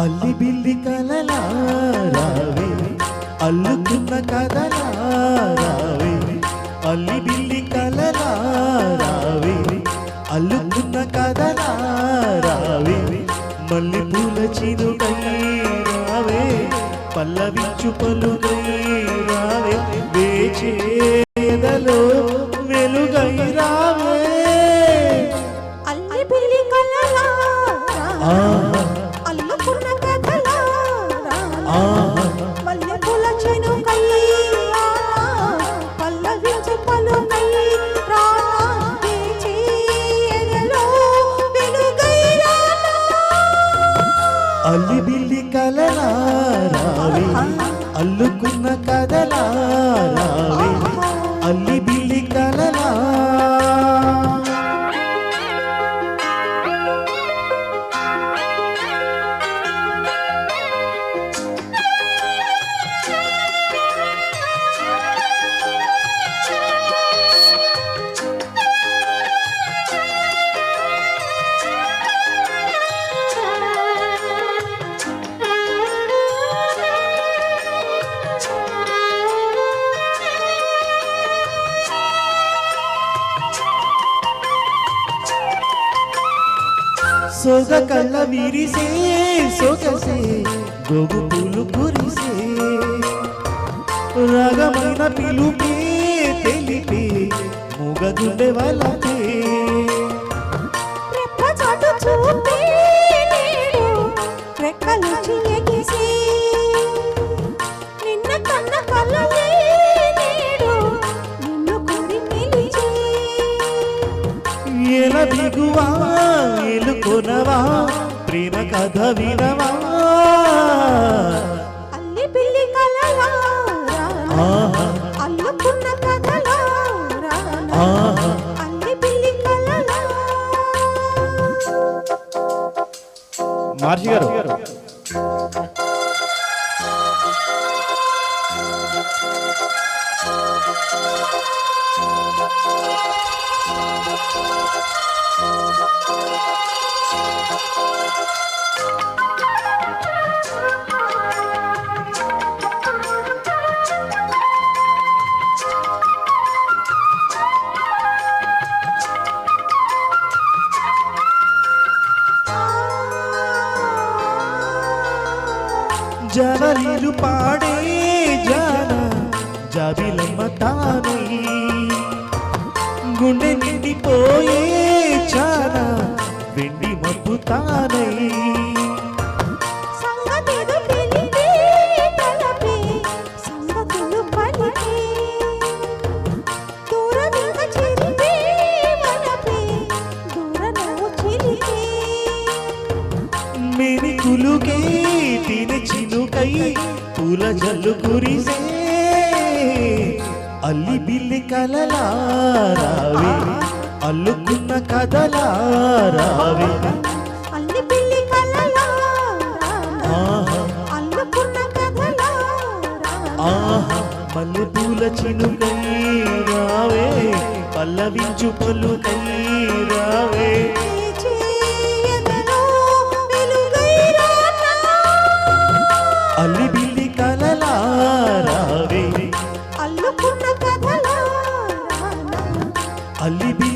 అల్లి బిల్లి కలలా రావే అల్లుకున్న కథలా రావే అల్లి బిల్లి కలలా రావే అల్లుకున్న కథలా రావే మల్లె పూల చినుకై రావే పల్లవించు పలుకై రావే వేచేదలో వెలుగై రావే అల్లి పిల్లి కలలా అల్లిబిల్లి బిల్లి అల్లుకున్న కథలా అల్లిబిల్లి అల్లి కలలా సొగ కళ్ళ విరిసే సొగసే గోగు పూలు కురిసే. రాగమైన పిలుపే తెలిపే మూగ గుండె వలపే ఎల దిగువా ఎలుకొనవా ప్రేమ కథ వినవా? అల్లి పిల్లి కలలా రానా ఆహా అల్లుకున్న కథలా రానా ఆహా. అల్లి పిల్లి కలలా మహర్షి గారు. జవలీలు పాడే జాన జాబిలమ్మ తానై. గుండె నిండిపోయే చాన వెండి మబ్బు తానై. తెలిపే తలపే పూల జల్లు కురిసే అల్లి బిల్లి కలలా రావే అల్లుకున్న కథలా రావే అల్లి పిల్లి కలలా రానా ఆహా. అల్లుకున్న కథలా రానా ఆహా. మల్లె పూల చినుకై రావే. పల్లవించు పలుకై రావే. ಅಲ್ಲಿ